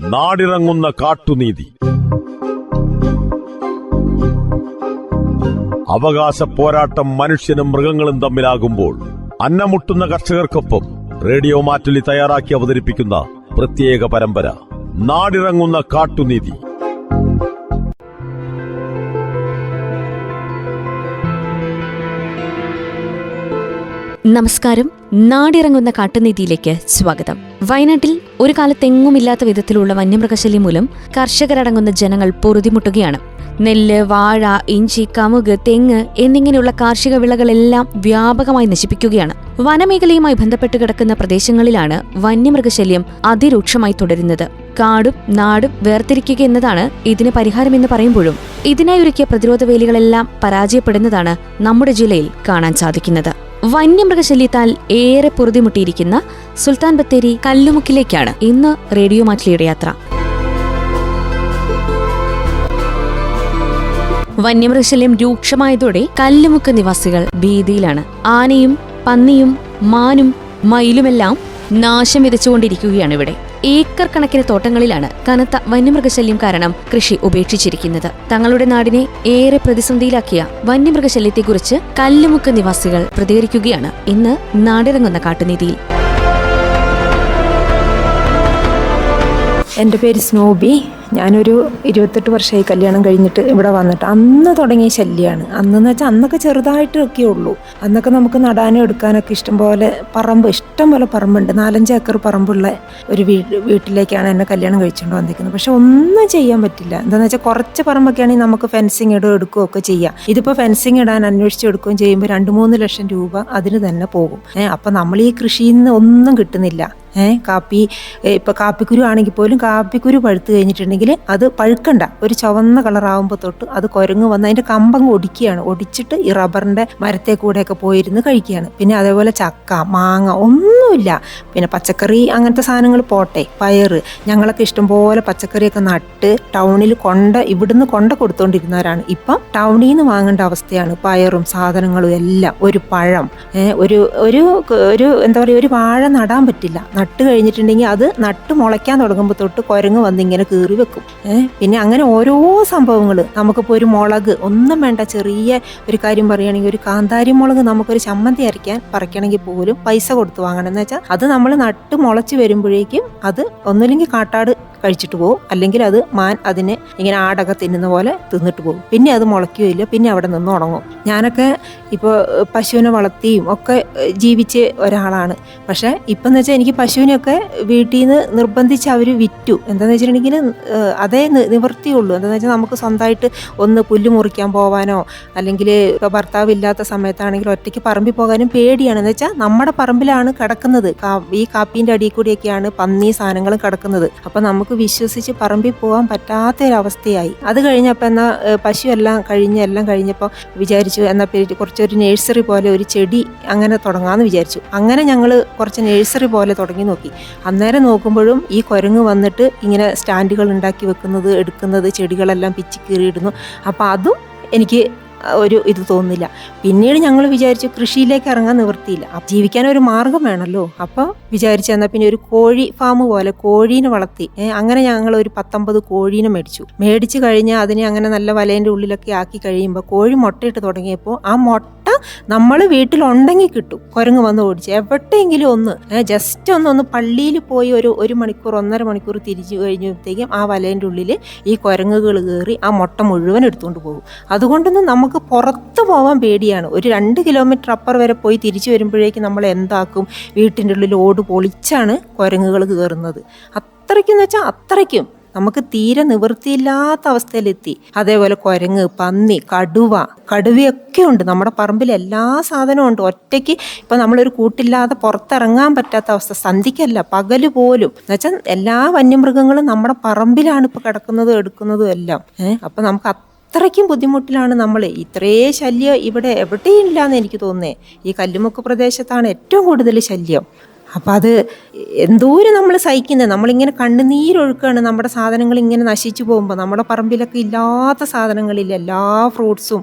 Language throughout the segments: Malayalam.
നാടിറങ്ങുന്ന കാട്ടുനീതി. അവകാശ പോരാട്ടം മനുഷ്യനും മൃഗങ്ങളും തമ്മിലാകുമ്പോൾ അന്നമുട്ടുന്ന കർഷകർക്കൊപ്പം റേഡിയോ മാറ്റുലി തയ്യാറാക്കി അവതരിപ്പിക്കുന്ന പ്രത്യേക പരമ്പര നാടിറങ്ങുന്ന കാട്ടുനീതി. നമസ്കാരം. നാടിറങ്ങുന്ന കാട്ടുനീതിയിലേക്ക് സ്വാഗതം. വയനാട്ടിൽ ഒരു കാലത്തെങ്ങുമില്ലാത്ത വിധത്തിലുള്ള വന്യമൃഗശല്യം മൂലം കർഷകരടങ്ങുന്ന ജനങ്ങൾ പൊറുതിമുട്ടുകയാണ്. നെല്ല് വാഴ ഇഞ്ചി കമുക് തെങ്ങ് എന്നിങ്ങനെയുള്ള കാർഷിക വിളകളെല്ലാം വ്യാപകമായി നശിപ്പിക്കുകയാണ്. വനമേഖലയുമായി ബന്ധപ്പെട്ട് കിടക്കുന്ന പ്രദേശങ്ങളിലാണ് വന്യമൃഗശല്യം അതിരൂക്ഷമായി തുടരുന്നത്. കാടും നാടും വേർതിരിക്കുക എന്നതാണ് ഇതിന് പരിഹാരമെന്ന് പറയുമ്പോഴും ഇതിനായി ഒരുക്കിയ പ്രതിരോധ വേലികളെല്ലാം പരാജയപ്പെടുന്നതാണ് നമ്മുടെ ജില്ലയിൽ കാണാൻ സാധിക്കുന്നത്. വന്യമൃഗശല്യത്താൽ ഏറെ പൊറുതിമുട്ടിയിരിക്കുന്ന സുൽത്താൻ ബത്തേരി കല്ലുമുക്കിലേക്കാണ് ഇന്ന് റേഡിയോ മാറ്റിലിയുടെ യാത്ര. വന്യമൃഗശല്യം രൂക്ഷമായതോടെ കല്ലുമുക്ക് നിവാസികൾ ഭീതിയിലാണ്. ആനയും പന്നിയും മാനും മയിലുമെല്ലാം നാശം വിതച്ചുകൊണ്ടിരിക്കുകയാണ് ഇവിടെ. ഏക്കർ കണക്കിന് തോട്ടങ്ങളിലാണ് കനത്ത വന്യമൃഗശല്യം കാരണം കൃഷി ഉപേക്ഷിച്ചിരിക്കുന്നത്. തങ്ങളുടെ നാടിനെ ഏറെ പ്രതിസന്ധിയിലാക്കിയ വന്യമൃഗശല്യത്തെക്കുറിച്ച് കല്ലുമുക്ക് നിവാസികൾ പ്രതികരിക്കുകയാണ്. ഇന്ന് നാടിറങ്ങുന്ന കാട്ടുനീതിയിൽ. എന്റെ പേര് സ്നോബി. ഞാനൊരു ഇരുപത്തെട്ട് വർഷമായി കല്യാണം കഴിഞ്ഞിട്ട് ഇവിടെ വന്നിട്ട് അന്ന് തുടങ്ങിയ ശല്യമാണ് അന്നെന്ന് വെച്ചാൽ അന്നൊക്കെ ചെറുതായിട്ടൊക്കെ ഉള്ളൂ. അന്നൊക്കെ നമുക്ക് നടാനും എടുക്കാനൊക്കെ ഇഷ്ടംപോലെ പറമ്പ് ഇഷ്ടം പോലെ പറമ്പുണ്ട്. നാലഞ്ച് ഏക്കർ പറമ്പുള്ള ഒരു വീട്ടിലേക്കാണ് എന്നെ കല്യാണം കഴിച്ചുകൊണ്ട് വന്നിരിക്കുന്നത്. പക്ഷെ ഒന്നും ചെയ്യാൻ പറ്റില്ല. എന്താണെന്ന് വെച്ചാൽ കുറച്ച് പറമ്പൊക്കെ ആണെങ്കിൽ നമുക്ക് ഫെൻസിങ് ഇടുകയോ എടുക്കുകയോ ഒക്കെ ചെയ്യാം. ഇതിപ്പോൾ ഫെൻസിങ് ഇടാൻ അന്വേഷിച്ച് എടുക്കുകയും ചെയ്യുമ്പോൾ രണ്ട് മൂന്ന് ലക്ഷം രൂപ അതിന് തന്നെ പോകും. ഏഹ് അപ്പം നമ്മൾ ഈ കൃഷിയിൽ നിന്ന് ഒന്നും കിട്ടുന്നില്ല. ഏഹ് കാപ്പി ഇപ്പോൾ ഇപ്പൊ കാപ്പിക്കുരു ആണെങ്കിൽ പോലും കാപ്പിക്കുരു പഴുത്ത് കഴിഞ്ഞിട്ടുണ്ടെങ്കിൽ അത് പഴുക്കണ്ട. ഒരു ചുവന്ന കളറാവുമ്പോൾ തൊട്ട് അത് കുരങ്ങ് വന്ന് അതിന്റെ കമ്പങ്ങ് ഒടിക്കുകയാണ്. ഒടിച്ചിട്ട് ഈ റബ്ബറിന്റെ മരത്തെ കൂടെയൊക്കെ പോയിരുന്ന് കഴിക്കുകയാണ്. പിന്നെ അതേപോലെ ചക്ക മാങ്ങ ഒന്നുമില്ല. പിന്നെ പച്ചക്കറി അങ്ങനത്തെ സാധനങ്ങൾ പോട്ടെ. പയറ് ഞങ്ങളൊക്കെ ഇഷ്ടംപോലെ പച്ചക്കറിയൊക്കെ നട്ട് ടൗണിൽ കൊണ്ട ഇവിടുന്ന് കൊണ്ട കൊടുത്തോണ്ടിരുന്നവരാണ്. ഇപ്പം ടൗണിൽ നിന്ന് വാങ്ങേണ്ട അവസ്ഥയാണ്. പയറും സാധനങ്ങളും എല്ലാം. ഒരു പഴം ഒരു ഒരു ഒരു എന്താ പറയുക ഒരു വാഴ നടാൻ പറ്റില്ല. നട്ട് കഴിഞ്ഞിട്ടുണ്ടെങ്കിൽ അത് നട്ട് മുളയ്ക്കാൻ തുടങ്ങുമ്പോൾ തൊട്ട് കുരങ്ങ് വന്ന് ഇങ്ങനെ കീറി വെക്കും. പിന്നെ അങ്ങനെ ഓരോ സംഭവങ്ങൾ നമുക്കിപ്പോൾ ഒരു മുളക് ഒന്നും വേണ്ട ചെറിയ ഒരു കാര്യം പറയുകയാണെങ്കിൽ ഒരു കാന്താരി മുളക് നമുക്കൊരു ചമ്മന്തി അരയ്ക്കാൻ പറിക്കണമെങ്കിൽ പോലും പൈസ കൊടുത്ത് വാങ്ങണം. എന്ന് വെച്ചാൽ അത് നമ്മൾ നട്ട് മുളച്ച് വരുമ്പോഴേക്കും അത് ഒന്നുമില്ലെങ്കിൽ കാട്ടാട് കഴിച്ചിട്ട് പോകും അല്ലെങ്കിൽ അത് മാൻ അതിനെ ഇങ്ങനെ ആടൊക്കെ തിന്നുന്ന പോലെ തിന്നിട്ട് പോകും പിന്നെ അത് മുളയ്ക്കുകയില്ല പിന്നെ അവിടെ നിന്ന് ഉണങ്ങും. ഞാനൊക്കെ ഇപ്പോൾ പശുവിനെ വളർത്തിയും ഒക്കെ ജീവിച്ച് ഒരാളാണ്. പക്ഷേ ഇപ്പം എന്ന് വെച്ചാൽ എനിക്ക് പശുവിനെയൊക്കെ വീട്ടിൽ നിന്ന് നിർബന്ധിച്ച് അവർ വിറ്റു. എന്താണെന്ന് വെച്ചിട്ടുണ്ടെങ്കിൽ അതേ നിവൃത്തിയുള്ളൂ എന്താണെന്ന് വെച്ചാൽ നമുക്ക് സ്വന്തമായിട്ട് ഒന്ന് പുല്ല് മുറിക്കാൻ പോവാനോ അല്ലെങ്കിൽ ഭർത്താവ് ഇല്ലാത്ത സമയത്താണെങ്കിൽ ഒറ്റയ്ക്ക് പറമ്പിൽ പോകാനും പേടിയാണ്. എന്ന് വെച്ചാൽ നമ്മുടെ പറമ്പിലാണ് കിടക്കുന്നത്. ഈ കാപ്പീന്റെ അടിയിൽ കൂടിയൊക്കെയാണ് പന്നി സാധനങ്ങളും കിടക്കുന്നത്. അപ്പം നമുക്ക് വിശ്വസിച്ച് പറമ്പിൽ പോകാൻ പറ്റാത്ത ഒരു അവസ്ഥയായി അത് കഴിഞ്ഞപ്പോൾ എന്നാൽ പശു എല്ലാം കഴിഞ്ഞ് എല്ലാം കഴിഞ്ഞപ്പോൾ വിചാരിച്ചു എന്നാൽ കുറച്ചൊരു നഴ്സറി പോലെ ഒരു ചെടി അങ്ങനെ തുടങ്ങാമെന്ന് വിചാരിച്ചു. അങ്ങനെ ഞങ്ങൾ കുറച്ച് നഴ്സറി പോലെ തുടങ്ങി നോക്കി. അന്നേരം നോക്കുമ്പോഴും ഈ കുരങ്ങ് വന്നിട്ട് ഇങ്ങനെ സ്റ്റാൻഡുകൾ ഉണ്ടാക്കി വെക്കുന്നത് എടുക്കുന്നത് ചെടികളെല്ലാം പിച്ചി കീറിയിടുന്നു. അപ്പോൾ അതും എനിക്ക് ഒരു ഇത് തോന്നില്ല പിന്നീട് ഞങ്ങൾ വിചാരിച്ചു കൃഷിയിലേക്ക് ഇറങ്ങാൻ നിവൃത്തിയില്ല. ജീവിക്കാൻ ഒരു മാർഗം വേണമല്ലോ അപ്പോൾ വിചാരിച്ചു എന്നാൽ പിന്നെ ഒരു കോഴി ഫാം പോലെ കോഴീനെ വളർത്തി. അങ്ങനെ ഞങ്ങൾ ഒരു പത്തൊമ്പത് കോഴീനെ മേടിച്ചു. മേടിച്ചു കഴിഞ്ഞാൽ അതിനെ അങ്ങനെ നല്ല വലേന്റെ ഉള്ളിലൊക്കെ ആക്കി കഴിയുമ്പോൾ കോഴി മുട്ടയിട്ട് തുടങ്ങിയപ്പോൾ ആ മുട്ട നമ്മൾ വീട്ടിലുണ്ടെങ്കിൽ കിട്ടും. കുരങ്ങ് വന്ന് ഓടിച്ച്. എവിടെയെങ്കിലും ഒന്ന് ജസ്റ്റ് ഒന്ന് ഒന്ന് പള്ളിയിൽ പോയി ഒരു ഒരു മണിക്കൂർ ഒന്നര മണിക്കൂർ തിരിച്ചു കഴിഞ്ഞപ്പോഴത്തേക്കും ആ വലേന്റെ ഉള്ളിൽ ഈ കുരങ്ങുകൾ കയറി ആ മുട്ട മുഴുവൻ എടുത്തുകൊണ്ട് പോകും. അതുകൊണ്ടൊന്നും നമുക്ക് പുറത്ത് പോകാൻ പേടിയാണ്. ഒരു രണ്ട് കിലോമീറ്റർ അപ്പർ വരെ പോയി തിരിച്ചു വരുമ്പോഴേക്കും നമ്മൾ എന്താക്കും? വീട്ടിന്റെ ഉള്ളിൽ ഓട് പൊളിച്ചാണ് കുരങ്ങുകൾ കയറുന്നത് അത്രയ്ക്കെന്ന് വെച്ചാൽ അത്രയ്ക്കും. നമുക്ക് തീരെ നിവൃത്തിയില്ലാത്ത അവസ്ഥയിലെത്തി. അതേപോലെ കുരങ്ങ് പന്നി കടുവ കടുവയൊക്കെ ഉണ്ട്. നമ്മുടെ പറമ്പിൽ എല്ലാ സാധനവും ഉണ്ട്. ഒറ്റയ്ക്ക് ഇപ്പം നമ്മളൊരു കൂട്ടില്ലാതെ പുറത്തിറങ്ങാൻ പറ്റാത്ത അവസ്ഥ. സന്ധിക്കല്ല പകൽ പോലും. എന്നുവെച്ചാൽ എല്ലാ വന്യമൃഗങ്ങളും നമ്മുടെ പറമ്പിലാണ് ഇപ്പോൾ കിടക്കുന്നതും എടുക്കുന്നതും എല്ലാം. ഏഹ് അപ്പം നമുക്ക് അത്രയ്ക്കും ബുദ്ധിമുട്ടിലാണ് നമ്മൾ. ഇത്രേ ശല്യം ഇവിടെ എവിടെയും ഇല്ലാന്ന് എനിക്ക് തോന്നുന്നേ. ഈ കല്ലുമുക്ക് പ്രദേശത്താണ് ഏറ്റവും കൂടുതൽ ശല്യം. അപ്പം അത് എന്തോരം നമ്മൾ സഹിക്കുന്നത് നമ്മളിങ്ങനെ കണ്ണുനീരൊഴുക്കാണ് നമ്മുടെ സാധനങ്ങൾ ഇങ്ങനെ നശിച്ചു പോകുമ്പോൾ നമ്മുടെ പറമ്പിലൊക്കെ ഇല്ലാത്ത സാധനങ്ങളില്ല. എല്ലാ ഫ്രൂട്ട്സും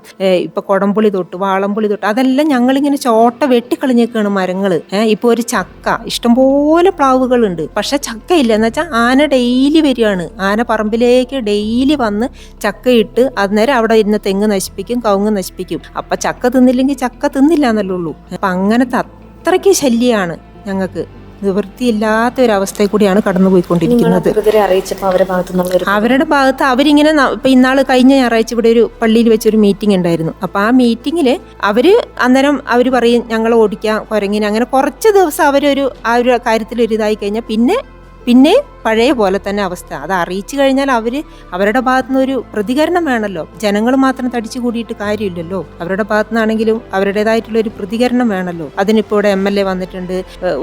ഇപ്പോൾ കുടംപുളി തൊട്ട് വാളംപുളി തൊട്ട് അതെല്ലാം ഞങ്ങളിങ്ങനെ ചോട്ട വെട്ടിക്കളഞ്ഞേക്കാണ് മരങ്ങൾ ഇപ്പോൾ ഒരു ചക്ക ഇഷ്ടംപോലെ പ്ലാവുകളുണ്ട്. പക്ഷേ ചക്ക ഇല്ല എന്ന് വെച്ചാൽ ആന ഡെയിലി വരികയാണ്. ആന പറമ്പിലേക്ക് ഡെയിലി വന്ന് ചക്കയിട്ട് അന്നേരം അവിടെ ഇരുന്ന തെങ്ങ് നശിപ്പിക്കും കവുങ്ങ് നശിപ്പിക്കും. അപ്പം ചക്ക തിന്നില്ലെങ്കിൽ ചക്ക തിന്നില്ല എന്നല്ലേ ഉള്ളൂ. അപ്പം അങ്ങനത്തെ അത്രയ്ക്ക് ശല്യമാണ് ഞങ്ങൾക്ക് നിവൃത്തിയില്ലാത്ത ഒരു അവസ്ഥയിൽ കൂടിയാണ് കടന്നുപോയിക്കൊണ്ടിരിക്കുന്നത് പോയിക്കൊണ്ടിരിക്കുന്നത്. അവരുടെ ഭാഗത്തു അവരിങ്ങനെ ഇപ്പൊ ഇന്നാൾ കഴിഞ്ഞ ഞായറാഴ്ച ഇവിടെ ഒരു പള്ളിയിൽ വെച്ചൊരു മീറ്റിംഗ് ഉണ്ടായിരുന്നു. അപ്പൊ ആ മീറ്റിങ്ങിൽ അവർ അന്നേരം അവർ പറയും ഞങ്ങൾ ഓടിക്കാം കുരങ്ങിന്. അങ്ങനെ കുറച്ച് ദിവസം അവരൊരു ആ ഒരു കാര്യത്തിൽ ഒരു ഇതായി കഴിഞ്ഞാൽ പിന്നെ പിന്നെ പഴയ പോലെ തന്നെ അവസ്ഥ. അത് അറിയിച്ചു കഴിഞ്ഞാൽ അവർ അവരുടെ ഭാഗത്തു നിന്നൊരു പ്രതികരണം വേണമല്ലോ ജനങ്ങൾ മാത്രം തടിച്ചു കൂടിയിട്ട് കാര്യമില്ലല്ലോ. അവരുടെ ഭാഗത്തു നിന്നാണെങ്കിലും അവരുടേതായിട്ടുള്ള ഒരു പ്രതികരണം വേണമല്ലോ അതിനിപ്പോൾ ഇവിടെ എം എൽ എ വന്നിട്ടുണ്ട്.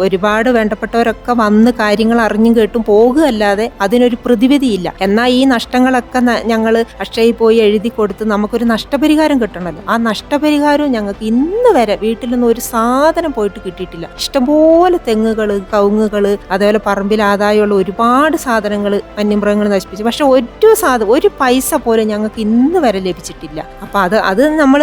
ഒരുപാട് വേണ്ടപ്പെട്ടവരൊക്കെ വന്ന് കാര്യങ്ങൾ അറിഞ്ഞും കേട്ടും പോകുകയല്ലാതെ അതിനൊരു പ്രതിവിധിയില്ല. എന്നാൽ ഈ നഷ്ടങ്ങളൊക്കെ ഞങ്ങൾ അക്ഷയിൽ പോയി എഴുതി കൊടുത്ത് നമുക്കൊരു നഷ്ടപരിഹാരം കിട്ടണമല്ലോ ആ നഷ്ടപരിഹാരവും ഞങ്ങൾക്ക് ഇന്ന് വരെ വീട്ടിൽ നിന്ന് ഒരു സാധനം പോയിട്ട് കിട്ടിയിട്ടില്ല. ഇഷ്ടംപോലെ തെങ്ങുകൾ കവുങ്ങുകൾ അതേപോലെ പറമ്പിൽ ആദായമുള്ള ഒരുപാട് സാധനങ്ങൾ വന്യമൃഗങ്ങൾ നശിപ്പിച്ചു. പക്ഷെ ഒരു സാധനം ഒരു പൈസ പോലും ഞങ്ങൾക്ക് ഇന്ന് വരെ ലഭിച്ചിട്ടില്ല. അപ്പൊ അത് അത് നമ്മൾ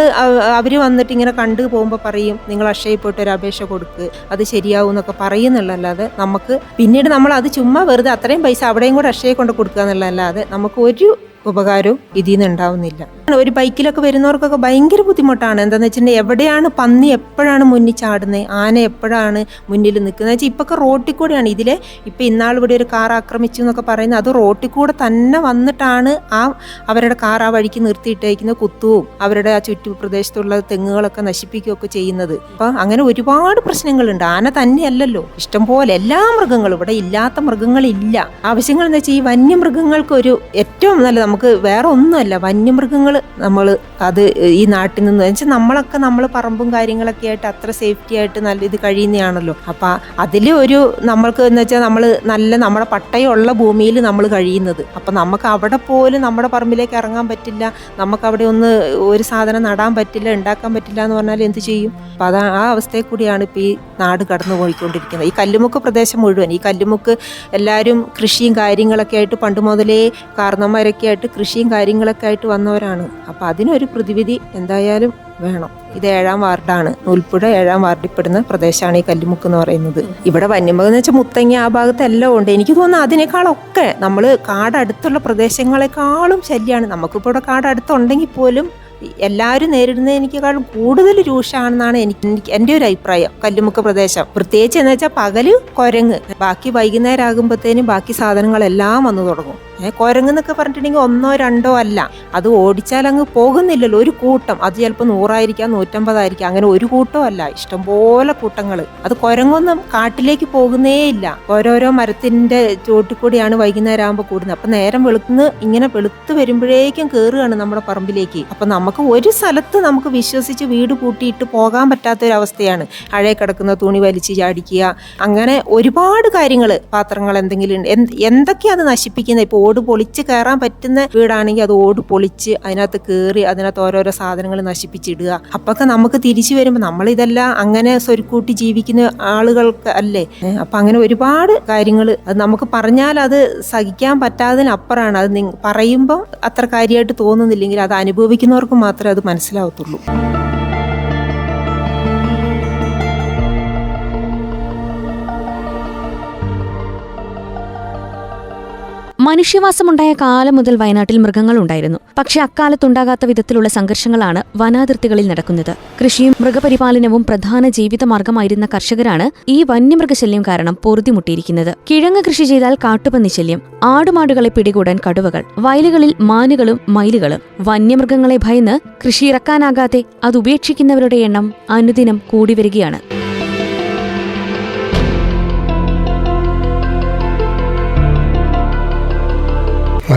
അവർ വന്നിട്ട് ഇങ്ങനെ കണ്ടു പോകുമ്പോൾ പറയും നിങ്ങൾ അക്ഷയിൽ പോയിട്ട് ഒരു അപേക്ഷ കൊടുക്ക്. അത് ശരിയാവും എന്നൊക്കെ പറയുന്നുള്ളല്ലാതെ നമുക്ക് പിന്നീട് നമ്മൾ അത് ചുമ്മാ വെറുതെ അത്രയും പൈസ അവിടെയും കൂടെ അക്ഷയെ കൊണ്ട് കൊടുക്കുക എന്നുള്ളതല്ലാതെ നമുക്ക് ഒരു ഉപകാരവും ഇതിൽ നിന്ന് ഉണ്ടാവുന്നില്ല. ഒരു ബൈക്കിലൊക്കെ വരുന്നവർക്കൊക്കെ ഭയങ്കര ബുദ്ധിമുട്ടാണ്. എന്താണെന്ന് വെച്ചിട്ടുണ്ടെങ്കിൽ എവിടെയാണ് പന്നി എപ്പോഴാണ് മുന്നിൽ ചാടുന്നത്? ആന എപ്പോഴാണ് മുന്നിൽ നിൽക്കുന്നത്? വെച്ചാൽ ഇപ്പൊക്കെ റോട്ടിൽ കൂടെയാണ്. ഇതിലെ ഇപ്പം ഇന്നാൾ ഇവിടെ ഒരു കാർ ആക്രമിച്ചു എന്നൊക്കെ പറയുന്നത് അത് റോട്ടിൽ കൂടെ തന്നെ വന്നിട്ടാണ് ആ അവരുടെ കാർ ആ വഴിക്ക് നിർത്തിയിട്ടേക്കുന്ന കുത്തുവും അവരുടെ ആ ചുറ്റു പ്രദേശത്തുള്ള തെങ്ങുകളൊക്കെ നശിപ്പിക്കുകയൊക്കെ ചെയ്യുന്നത്. അപ്പം അങ്ങനെ ഒരുപാട് പ്രശ്നങ്ങളുണ്ട്. ആന തന്നെയല്ലല്ലോ. ഇഷ്ടംപോലെ എല്ലാ മൃഗങ്ങളും. ഇവിടെ ഇല്ലാത്ത മൃഗങ്ങളില്ല. ആവശ്യങ്ങൾ എന്ന് വെച്ചാൽ ഈ വന്യമൃഗങ്ങൾക്ക് ഒരു ഏറ്റവും നല്ല നമുക്ക് വേറെ ഒന്നുമല്ല. വന്യമൃഗങ്ങൾ നമ്മൾ അത് ഈ നാട്ടിൽ നിന്ന് വെച്ചാൽ നമ്മളൊക്കെ നമ്മൾ പറമ്പും കാര്യങ്ങളൊക്കെ ആയിട്ട് അത്ര സേഫ്റ്റി ആയിട്ട് നല്ല ഇത് കഴിയുന്നതാണല്ലോ. അപ്പം അതിൽ ഒരു നമ്മൾക്ക് എന്ന് വെച്ചാൽ നമ്മൾ നല്ല നമ്മുടെ പട്ടയമുള്ള ഭൂമിയിൽ നമ്മൾ കഴിയുന്നത്. അപ്പം നമുക്ക് അവിടെ പോലും നമ്മുടെ പറമ്പിലേക്ക് ഇറങ്ങാൻ പറ്റില്ല. നമുക്ക് അവിടെ ഒന്ന് ഒരു സാധനം നടാൻ പറ്റില്ല ഉണ്ടാക്കാൻ പറ്റില്ല എന്ന് പറഞ്ഞാൽ എന്ത് ചെയ്യും? അപ്പം അത് ആ അവസ്ഥയിൽ കൂടിയാണ് ഇപ്പോൾ ഈ നാട് കടന്നു പോയിക്കൊണ്ടിരിക്കുന്നത്. ഈ കല്ലുമുക്ക് പ്രദേശം മുഴുവൻ ഈ കല്ലുമുക്ക് എല്ലാവരും കൃഷിയും കാര്യങ്ങളൊക്കെ ആയിട്ട് പണ്ട് മുതലേ കാർന്നമാരൊക്കെ ആയിട്ട് കൃഷിയും കാര്യങ്ങളൊക്കെ ആയിട്ട് വന്നവരാണ്. അപ്പം അതിനൊരു പ്രതിവിധി എന്തായാലും വേണം. ഇത് ഏഴാം വാർഡാണ്. നൂൽപ്പുഴ ഏഴാം വാർഡിൽപ്പെടുന്ന പ്രദേശമാണ് ഈ കല്ലുമുക്ക് എന്ന് പറയുന്നത്. ഇവിടെ വന്യമൃഗം എന്ന് വെച്ചാൽ മുത്തങ്ങ ആ ഭാഗത്ത് എല്ലാം ഉണ്ട്. എനിക്ക് തോന്നുന്നു അതിനേക്കാളൊക്കെ നമ്മൾ കാടടുത്തുള്ള പ്രദേശങ്ങളെക്കാളും ശല്യമാണ് നമുക്കിപ്പോൾ ഇവിടെ കാടടുത്തുണ്ടെങ്കിൽ പോലും എല്ലാവരും നേരിടുന്നതിനേക്കാളും കൂടുതൽ രൂക്ഷമാണെന്നാണ് എനിക്ക് എന്റെ ഒരു അഭിപ്രായം. കല്ലുമുക്ക് പ്രദേശം. പ്രത്യേകിച്ച് എന്ന് വെച്ചാൽ പകൽ കുരങ്ങ്. ബാക്കി വൈകുന്നേരം ആകുമ്പോഴത്തേനും ബാക്കി സാധനങ്ങളെല്ലാം വന്നു തുടങ്ങും. കുരങ്ങെന്നൊക്കെ പറഞ്ഞിട്ടുണ്ടെങ്കിൽ ഒന്നോ രണ്ടോ അല്ല. അത് ഓടിച്ചാൽ അങ്ങ് പോകുന്നില്ലല്ലോ. ഒരു കൂട്ടം. അത് ചിലപ്പോൾ നൂറായിരിക്കാം നൂറ്റമ്പതായിരിക്കാം. അങ്ങനെ ഒരു കൂട്ടം അല്ല. ഇഷ്ടംപോലെ കൂട്ടങ്ങൾ അത് കുരങ്ങൊന്നും കാട്ടിലേക്ക് പോകുന്നേ ഇല്ല. ഓരോരോ മരത്തിന്റെ ചോട്ടിൽ കൂടിയാണ് വൈകുന്നേരം ആകുമ്പോൾ കൂടുന്നത്. അപ്പം നേരം വെളുക്കുന്ന ഇങ്ങനെ വെളുത്ത് വരുമ്പോഴേക്കും കയറുകയാണ് നമ്മുടെ പറമ്പിലേക്ക്. അപ്പം നമുക്ക് ഒരു സ്ഥലത്ത് നമുക്ക് വിശ്വസിച്ച് വീട് കൂട്ടിയിട്ട് പോകാൻ പറ്റാത്തൊരവസ്ഥയാണ്. അഴയെ കിടക്കുന്ന തുണി വലിച്ച് ചാടിക്കുക. അങ്ങനെ ഒരുപാട് കാര്യങ്ങൾ പാത്രങ്ങൾ എന്തെങ്കിലും എന്തൊക്കെയാണ് നശിപ്പിക്കുന്നത്? ഇപ്പോൾ ഓട് പൊളിച്ച് കയറാൻ പറ്റുന്ന വീടാണെങ്കിൽ അത് ഓട് പൊളിച്ച് അതിനകത്ത് കയറി അതിനകത്ത് ഓരോരോ സാധനങ്ങൾ നശിപ്പിച്ചിടുക. അപ്പൊക്കെ നമുക്ക് തിരിച്ചു വരുമ്പോൾ നമ്മളിതെല്ലാം അങ്ങനെ സ്വരുക്കൂട്ടി ജീവിക്കുന്ന ആളുകൾക്ക് അല്ലേ? അപ്പൊ അങ്ങനെ ഒരുപാട് കാര്യങ്ങൾ അത് നമുക്ക് പറഞ്ഞാൽ അത് സഹിക്കാൻ പറ്റാതിനപ്പുറമാണ് അത് പറയുമ്പോൾ അത്ര കാര്യമായിട്ട് തോന്നുന്നില്ലെങ്കിൽ അത് അനുഭവിക്കുന്നവർക്ക് മാത്രമേ അത് മനസ്സിലാവത്തുള്ളൂ. മനുഷ്യവാസമുണ്ടായ കാലം മുതൽ വയനാട്ടിൽ മൃഗങ്ങളുണ്ടായിരുന്നു. പക്ഷേ അക്കാലത്തുണ്ടാകാത്ത വിധത്തിലുള്ള സംഘർഷങ്ങളാണ് വനാതിർത്തികളിൽ നടക്കുന്നത്. കൃഷിയും മൃഗപരിപാലനവും പ്രധാന ജീവിതമാർഗമായിരുന്ന കർഷകരാണ് ഈ വന്യമൃഗശല്യം കാരണം പൊറുതിമുട്ടിയിരിക്കുന്നത്. കിഴങ്ങ് കൃഷി ചെയ്താൽ കാട്ടുപന്നി ശല്യം ആടുമാടുകളെ പിടികൂടാൻ കടുവകൾ വയലുകളിൽ മാനുകളും മയിലുകളും. വന്യമൃഗങ്ങളെ ഭയന്ന് കൃഷി ഇറക്കാനാകാതെ അത് ഉപേക്ഷിക്കുന്നവരുടെ എണ്ണം അനുദിനം കൂടി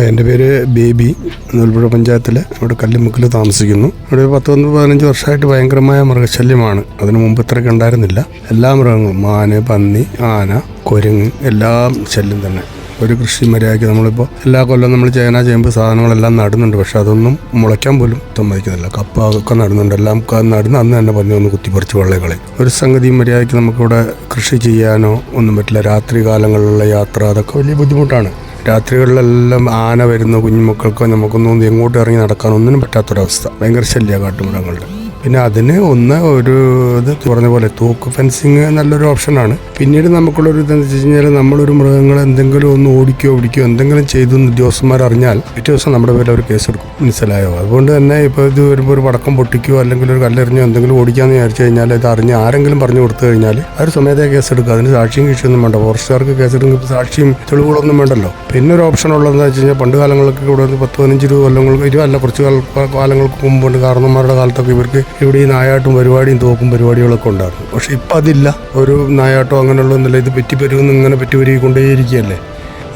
ആ എന്റെ പേര് ബേബി നൂൽപ്പുഴ പഞ്ചായത്തിൽ ഇവിടെ കല്ലുമുക്കിൽ താമസിക്കുന്നു. ഇവിടെ ഒരു പത്ത് പതിനഞ്ച് വർഷമായിട്ട് ഭയങ്കരമായ മൃഗശല്യമാണ്. അതിനു മുമ്പ് ഇത്രയൊക്കെ ഉണ്ടായിരുന്നില്ല. എല്ലാ മൃഗങ്ങളും മാന് പന്നി ആന കുരങ്ങ് എല്ലാം ശല്യം തന്നെ. ഒരു കൃഷി മര്യാദയ്ക്ക് നമ്മളിപ്പോൾ എല്ലാ കൊല്ലം നമ്മൾ ചേന ചേമ്പ് സാധനങ്ങളെല്ലാം നടുന്നുണ്ട്. പക്ഷെ അതൊന്നും മുളയ്ക്കാൻ പോലും സമ്മതിക്കുന്നില്ല. കപ്പ ഒക്കെ നടുന്നുണ്ട്. എല്ലാം നടുന്ന അന്ന് തന്നെ പന്നി ഒന്ന് കുത്തിപ്പറിച്ച് വെള്ളകളെ. ഒരു സംഗതി മര്യാദയ്ക്ക് നമുക്കിവിടെ കൃഷി ചെയ്യാനോ ഒന്നും പറ്റില്ല. രാത്രി കാലങ്ങളിലുള്ള യാത്ര അതൊക്കെ വലിയ ബുദ്ധിമുട്ടാണ്. രാത്രികളിലെല്ലാം ആന വരുന്ന കുഞ്ഞുമക്കൾക്കോ നമുക്കൊന്നും എങ്ങോട്ടും ഇറങ്ങി നടക്കാൻ പറ്റാത്തൊരവസ്ഥ. ഭയങ്കര ശല്യ കാട്ടുമൃഗങ്ങളുടെ പിന്നെ അതിന് ഒന്ന് ഒരു ഇത് പറഞ്ഞ പോലെ തൂക്ക് ഫെൻസിങ് നല്ലൊരു ഓപ്ഷനാണ് പിന്നീട് നമുക്കുള്ളൊരു ഇതെന്ന് വെച്ച് കഴിഞ്ഞാൽ നമ്മളൊരു മൃഗങ്ങളെ എന്തെങ്കിലും ഒന്ന് ഓടിക്കോ ഓടിക്കോ എന്തെങ്കിലും ചെയ്തു എന്ന് ഉദ്യോഗസ്ഥന്മാർ അറിഞ്ഞാൽ പിറ്റേ ദിവസം നമ്മുടെ പേരിൽ അവർ കേസെടുക്കും മനസ്സിലായോ? അതുകൊണ്ട് തന്നെ ഇപ്പോൾ ഇത് വരുമ്പോൾ ഒരു വടക്കം പൊട്ടിക്കുകയോ അല്ലെങ്കിൽ ഒരു കല്ലെറിഞ്ഞോ എന്തെങ്കിലും ഓടിക്കാമെന്ന് വിചാരിച്ചു കഴിഞ്ഞാൽ ഇത് അറിഞ്ഞ് ആരെങ്കിലും പറഞ്ഞു കൊടുത്തു കഴിഞ്ഞാൽ അവർ കേസ് കേസെടുക്കുക അതിന് സാക്ഷിയും കൃഷിയൊന്നും വേണ്ട. ഫോറസ്റ്റുകാർക്ക് കേസെടുക്കുമ്പോൾ സാക്ഷിയും തെളിവുകളൊന്നും വേണ്ടല്ലോ. പിന്നെ ഒരു ഓപ്ഷൻ ഉള്ളതെന്ന് വെച്ച് കഴിഞ്ഞാൽ പണ്ട് കാലങ്ങളൊക്കെ ഇവിടെ ഒരു പത്ത് പതിനഞ്ച് ഇരുപത് കൊല്ലങ്ങൾക്ക് ഇരുപതല്ല കുറച്ച് കാല- കാലങ്ങൾക്ക് മുമ്പുണ്ട്. കാരണന്മാരുടെ കാലത്തൊക്കെ ഇവർക്ക് ഇവിടെ ഈ നായാട്ടും പരിപാടിയും തോക്കും പരിപാടികളൊക്കെ ഉണ്ടായിരുന്നു. പക്ഷെ ഇപ്പം അതില്ല. ഒരു നായാട്ടോ അങ്ങനെയുള്ളതൊന്നുമില്ല ഇത് പെറ്റി പെരുകുന്ന ഇങ്ങനെ പെറ്റി പെരുകി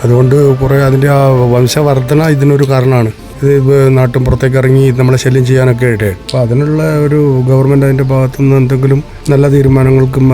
അതുകൊണ്ട് കുറേ അതിന്റെ ആ വംശവർധന ഇതിനൊരു കാരണമാണ്. ഇത് നാട്ടും പുറത്തേക്ക് ഇറങ്ങി നമ്മളെ ശല്യം ചെയ്യാനൊക്കെ ആയിട്ട്. അപ്പോൾ അതിനുള്ള ഒരു ഗവൺമെന്റ് അതിന്റെ ഭാഗത്തു നിന്ന് എന്തെങ്കിലും നല്ല തീരുമാനങ്ങൾക്കും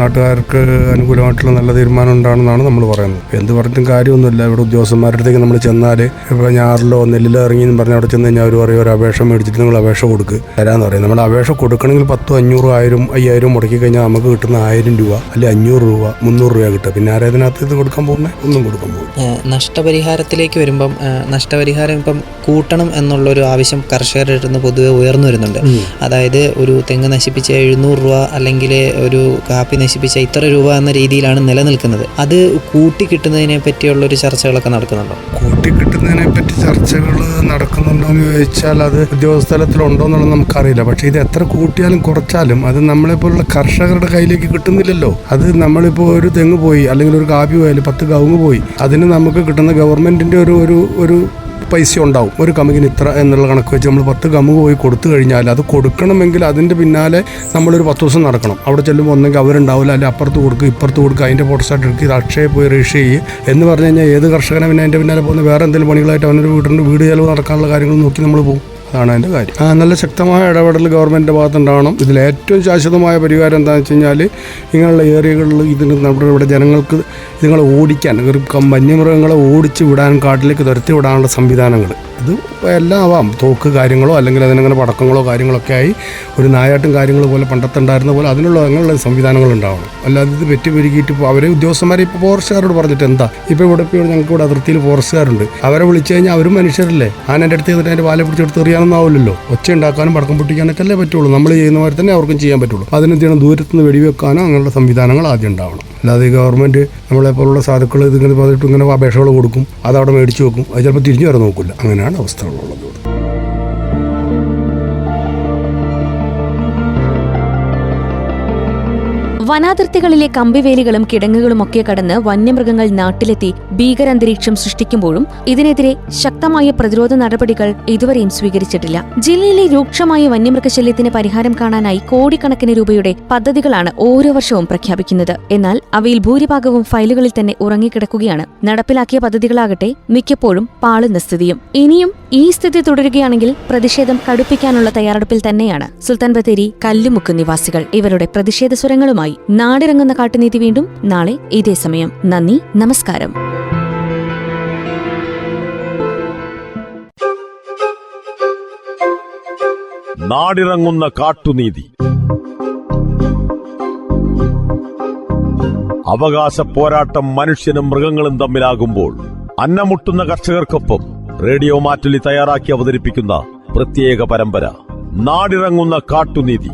നാട്ടുകാർക്ക് അനുകൂലമായിട്ടുള്ള നല്ല തീരുമാനം ഉണ്ടാണെന്നാണ് നമ്മൾ പറയുന്നത്. എന്ത് പറഞ്ഞിട്ടും കാര്യമൊന്നുമില്ല. ഇവിടെ ഉദ്യോഗസ്ഥന്മാരുടെ അടുത്തേക്ക് നമ്മൾ ചെന്നാൽ ഇപ്പോൾ ഞാറിലോ നെല്ലിലോ ഇറങ്ങി എന്ന് പറഞ്ഞാൽ അവിടെ ചെന്ന് കഴിഞ്ഞാൽ അവർ പറയും ഒരു അപേക്ഷ മേടിച്ചിട്ട് നിങ്ങൾ അപേക്ഷ കൊടുക്കുക തരാമെന്ന് പറയും. നമ്മൾ അപേക്ഷ കൊടുക്കണമെങ്കിൽ പത്തും അഞ്ഞൂറും ആയിരം അയ്യായിരം മുടക്കി കഴിഞ്ഞാൽ നമുക്ക് കിട്ടുന്ന ആയിരം രൂപ അല്ലെങ്കിൽ അഞ്ഞൂറ് രൂപ മുന്നൂറ് രൂപ കിട്ടുക. പിന്നെ ആരെ ഇതിനകത്ത് ഇത് കൊടുക്കാൻ പോകുന്നത് ഒന്നും കൊടുക്കാൻ പോകും നഷ്ടപരിഹാരത്തിലേക്ക് വരുമ്പം നഷ്ടപരിഹാരം ഇപ്പം കൂട്ടണം എന്നുള്ളൊരു ആവശ്യം കർഷകരുടെ അടുത്ത് നിന്ന് പൊതുവെ ഉയർന്നു വരുന്നുണ്ട്. അതായത് ഒരു തെങ്ങ് നശിപ്പിച്ച എഴുന്നൂറ് രൂപ അല്ലെങ്കിൽ ഒരു കാപ്പി നശിപ്പിച്ച ഇത്ര രൂപ എന്ന രീതിയിലാണ് നിലനിൽക്കുന്നത്. അത് കൂട്ടി കിട്ടുന്നതിനെ പറ്റിയുള്ള ഒരു ചർച്ചകളൊക്കെ നടക്കുന്നുണ്ടോ? കൂട്ടി കിട്ടുന്നതിനെ പറ്റി ചർച്ചകൾ നടക്കുന്നുണ്ടോ എന്ന് ചോദിച്ചാൽ അത് ഉദ്യോഗസ്ഥലത്തിലുണ്ടോ എന്നുള്ളത് നമുക്കറിയില്ല. പക്ഷേ ഇത് എത്ര കൂട്ടിയാലും കുറച്ചാലും അത് നമ്മളെപ്പോലുള്ള കർഷകരുടെ കയ്യിലേക്ക് കിട്ടുന്നില്ലല്ലോ. അത് നമ്മളിപ്പോൾ ഒരു തെങ്ങ് പോയി അല്ലെങ്കിൽ ഒരു കാപ്പി പോയാലും പത്ത് കവുങ്ങ് പോയി അതിന് നമുക്ക് കിട്ടുന്ന ഗവൺമെന്റിന്റെ ഒരു ഒരു ഒരു പൈസ ഉണ്ടാവും. ഒരു കമുകിന് ഇത്ര എന്നുള്ള കണക്ക് വെച്ച് നമ്മൾ പത്ത് കമുക് പോയി കൊടുത്തു കഴിഞ്ഞാൽ അത് കൊടുക്കണമെങ്കിൽ അതിന്റെ പിന്നാലെ നമ്മളൊരു പത്ത് ദിവസം നടക്കണം. അവിടെ ചെല്ലുമ്പോൾ ഒന്നെങ്കിൽ അവരുണ്ടാവില്ല അല്ലെങ്കിൽ അപ്പുറത്ത് കൊടുക്കുക ഇപ്പുറത്ത് കൊടുക്കുക അതിന്റെ ഫോട്ടോസായിട്ട് എടുക്കുക ഇത് അക്ഷയ പോയി രജിസ്റ്റർ ചെയ്യുക എന്ന് പറഞ്ഞു കഴിഞ്ഞാൽ ഏത് കർഷകനെ പിന്നെ അതിന്റെ പിന്നാലെ പോകുന്ന വേറെ എന്തെങ്കിലും പണികളായിട്ട് അവനൊരു വീട്ടിന്റെ വീട് ചെലവ് നടക്കാനുള്ള കാര്യങ്ങൾ നോക്കി നമ്മൾ പോകും. അതാണ് അതിന്റെ കാര്യം. നല്ല ശക്തമായ ഇടപെടൽ ഗവൺമെന്റിന്റെ ഭാഗത്തുണ്ടാവണം. ഇതിൽ ഏറ്റവും ശാശ്വതമായ പരിഹാരം എന്താണെന്ന് വെച്ച് കഴിഞ്ഞാൽ ഇങ്ങനെയുള്ള ഏരിയകളിൽ ഇതിന് നമ്മുടെ ഇവിടെ ജനങ്ങൾക്ക് ഇതുങ്ങളെ ഓടിക്കാൻ ഒരു വന്യമൃഗങ്ങളെ ഓടിച്ച് വിടാൻ കാട്ടിലേക്ക് തുരത്തി വിടാനുള്ള സംവിധാനങ്ങൾ. ഇത് എല്ലാം ആവാം. തോക്ക് കാര്യങ്ങളോ അല്ലെങ്കിൽ അതിനങ്ങനെ പടക്കങ്ങളോ കാര്യങ്ങളൊക്കെ ആയി ഒരു നായാട്ടും കാര്യങ്ങൾ പോലെ പണ്ടത്തെ ഉണ്ടായിരുന്ന പോലെ അതിനുള്ള അങ്ങനെയുള്ള സംവിധാനങ്ങൾ ഉണ്ടാവണം. അല്ലാതെ ഇത് പെറ്റി പെരുകിയിട്ട് ഇപ്പോൾ അവരെ ഉദ്യോഗസ്ഥന്മാരെ ഇപ്പോൾ ഫോറസ്റ്റുകാരോട് പറഞ്ഞിട്ട് എന്താ? ഇപ്പോൾ ഇവിടെ ഇപ്പോൾ ഞങ്ങൾക്ക് ഇവിടെ അതിർത്തിയിൽ ഫോറസ്റ്റുകാരുണ്ട്. അവരെ വിളിച്ചു കഴിഞ്ഞാൽ അവരും മനുഷ്യരല്ലേ? ആനന്റെ അടുത്ത് ചെന്നിട്ട് അതിന്റെ വാല പിടിച്ചെടുത്ത് എറിയാനൊന്നും ആവില്ലല്ലോ ഒച്ച ഉണ്ടാക്കാനും പടക്കം പൊട്ടിക്കാനൊക്കെ അല്ലേ പറ്റുള്ളൂ. നമ്മൾ ചെയ്യുന്ന പോലെ തന്നെ അവർക്കും ചെയ്യാൻ പറ്റുള്ളൂ. അതിനെന്ത് ചെയ്യണം? ദൂരത്ത് നിന്ന് വെടിവെക്കാനോ അങ്ങനെയുള്ള സംവിധാനങ്ങൾ ആദ്യം ഉണ്ടാവണം. അല്ലാതെ ഈ ഗവൺമെന്റ് നമ്മളെ പോലുള്ള സാധുക്കൾ ഇതിങ്ങനെ പറഞ്ഞിട്ട് ഇങ്ങനെ അപേക്ഷകൾ കൊടുക്കും. അത് അവിടെ മേടിച്ച് വെക്കും. അത് ചിലപ്പോൾ തിരിഞ്ഞു വരെ നോക്കില്ല അങ്ങനെയാണ് അവസ്ഥകളുള്ളത് വനാതിർത്തികളിലെ കമ്പിവേലികളും കിടങ്ങുകളും ഒക്കെ കടന്ന് വന്യമൃഗങ്ങൾ നാട്ടിലെത്തി ഭീകരാന്തരീക്ഷം സൃഷ്ടിക്കുമ്പോഴും ഇതിനെതിരെ ശക്തമായ പ്രതിരോധ നടപടികൾ ഇതുവരെയും സ്വീകരിച്ചിട്ടില്ല. ജില്ലയിലെ രൂക്ഷമായ വന്യമൃഗശല്യത്തിന് പരിഹാരം കാണാനായി കോടിക്കണക്കിന് രൂപയുടെ പദ്ധതികളാണ് ഓരോ വർഷവും പ്രഖ്യാപിക്കുന്നത്. എന്നാൽ അവയിൽ ഭൂരിഭാഗവും ഫയലുകളിൽ തന്നെ ഉറങ്ങിക്കിടക്കുകയാണ്. നടപ്പിലാക്കിയ പദ്ധതികളാകട്ടെ മിക്കപ്പോഴും പാളുന്ന സ്ഥിതിയും. ഇനിയും ഈ സ്ഥിതി തുടരുകയാണെങ്കിൽ പ്രതിഷേധം കടുപ്പിക്കാനുള്ള തയ്യാറെടുപ്പിൽ തന്നെയാണ്. സുൽത്താൻ ബത്തേരി കല്ലുമുക്ക് നിവാസികൾ. ഇവരുടെ പ്രതിഷേധ സ്വരങ്ങളുമായി നാടിറങ്ങുന്ന കാട്ടുനീതി വീണ്ടും നാളെ ഇതേ സമയം. നന്ദി നമസ്കാരം. നാടിറങ്ങുന്ന കാട്ടുനീതി. അവകാശ പോരാട്ടം മനുഷ്യനും മൃഗങ്ങളും തമ്മിലാകുമ്പോൾ അന്നമുട്ടുന്ന കർഷകർക്കൊപ്പം റേഡിയോ മാറ്റുലി തയ്യാറാക്കി അവതരിപ്പിക്കുന്ന പ്രത്യേക പരമ്പര നാടിറങ്ങുന്ന കാട്ടുനീതി.